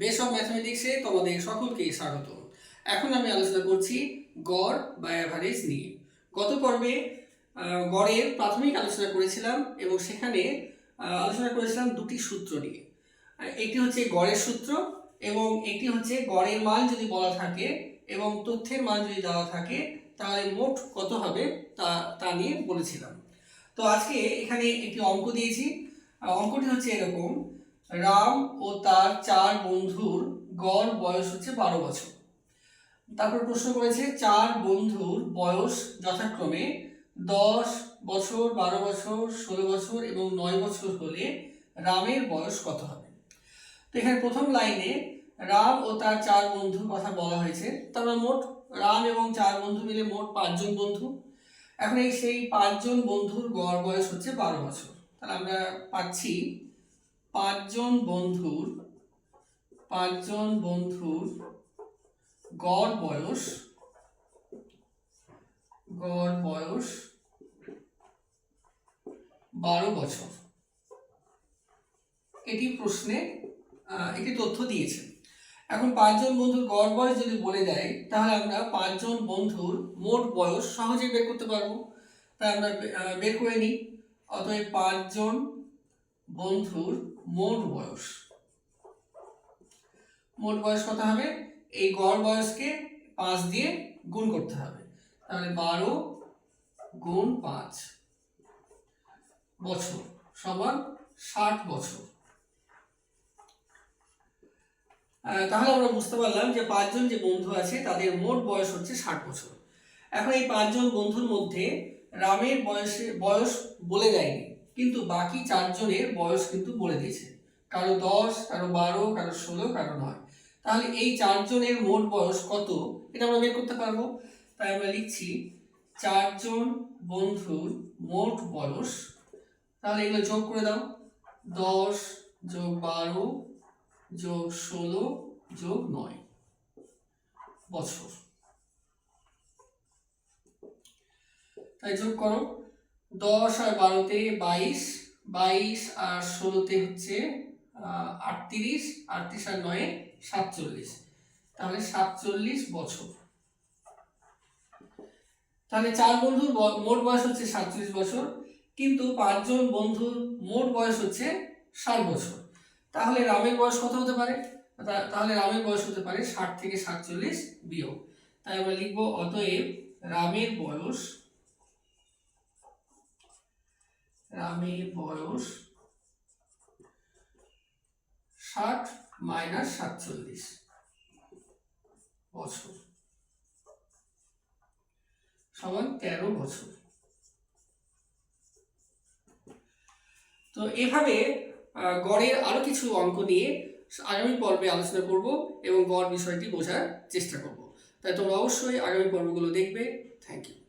Base of ম্যাথমেটিক্সে তোমাদের সকলকে স্বাগত। এখন আমি আলোচনা করছি গড় বা অ্যাভারেজ নিয়ে। গত পর্বে গড়ের প্রাথমিক আলোচনা করেছিলাম এবং সেখানে আলোচনা করেছিলাম দুটি সূত্র নিয়ে। একটি হচ্ছে গড়ের সূত্র এবং একটি হচ্ছে গড়ের মান যদি বলা থাকে এবং তথ্যের মান যদি দেওয়া থাকে, তাহলে মোট কত হবে তা তা নিয়ে বলেছিলাম। তো আজকে এখানে একটি অঙ্ক দিয়েছি। অঙ্কটি হচ্ছে এরকম রাম ও তার চার বন্ধুর গড় বয়স হচ্ছে বারো বছর। তারপর প্রশ্ন করেছে, চার বন্ধুর বয়স যথাক্রমে দশ বছর, বারো বছর, ষোলো বছর এবং নয় বছর হলে রামের বয়স কত হবে? তো এখানে প্রথম লাইনে রাম ও তার চার বন্ধুর কথা বলা হয়েছে। তারপর মোট রাম এবং চার বন্ধু মিলে মোট পাঁচজন বন্ধু। এখন এই সেই পাঁচজন বন্ধুর গড় বয়স হচ্ছে বারো বছর। তাহলে আমরা পাচ্ছি পাঁচজন বন্ধুর পাঁচজন বন্ধুর গড় বয়স গড় বয়স বারো বছর। এটি প্রশ্নে একটি তথ্য দিয়েছে। এখন পাঁচজন বন্ধুর গড় বয়স যদি বলে দেয়, তাহলে আমরা পাঁচজন বন্ধুর মোট বয়স সহজেই বের করতে পারব। তাই আমরা বের করে নিই। অতএব পাঁচজন বন্ধুর মোট বয়স। মোট বয়স কত হবে? এই গড় বয়সকে পাঁচ দিয়ে গুণ করতে হবে। তাহলে বারো গুণ পাঁচ বছর সমান ষাট বছর। তাহলে আমরা বুঝতে পারলাম যে পাঁচজন যে বন্ধু আছে, তাদের মোট বয়স হচ্ছে ষাট বছর। এখন এই পাঁচজন বন্ধুর মধ্যে রামের বয়সে, বয়স বলে দেয়নি। কিন্তু বাকি চারজনের বয়স কিন্তু বলে দিয়েছে। কারও দশ, কারও বারো, কারও ষোলো, কারও নয়। তাহলে এই চারজনের মোট বয়স কত? এটা আমরা বের করতে পারব। তাই আমরা লিখছি, চারজন বন্ধুর মোট বয়স। তাহলে এগুলো যোগ করে দাও। দশ যোগ বারো যোগ ষোলো যোগ নয় বছর। তাই যোগ করো। দশ আর বারোতে বাইশ বাইশ আর ষোলোতে হচ্ছে আটত্রিশ আটত্রিশ আর নয়ে, সাতচল্লিশ। তাহলে সাতচল্লিশ বছর। তাহলে চার বন্ধুর মোট বয়স হচ্ছে সাতচল্লিশ বছর, কিন্তু পাঁচজন বন্ধুর মোট বয়স হচ্ছে ষাট বছর। তাহলে রামের বয়স কত হতে পারে? তাহলে রামের বয়স হতে পারে ষাট থেকে সাতচল্লিশ বিয়োগ। তাই আমরা লিখব, অতএব রামের বয়স রামের বয়স ষাট মাইনাস সাতচল্লিশ বছর। সমান তেরো বছর। তো এভাবে গড়ের আরও কিছু অঙ্ক নিয়ে আগামী পর্বে আলোচনা করব এবং গড় বিষয়টি বোঝার চেষ্টা করব। তাই তোমরা অবশ্যই আগামী পর্বগুলো দেখবে। Thank you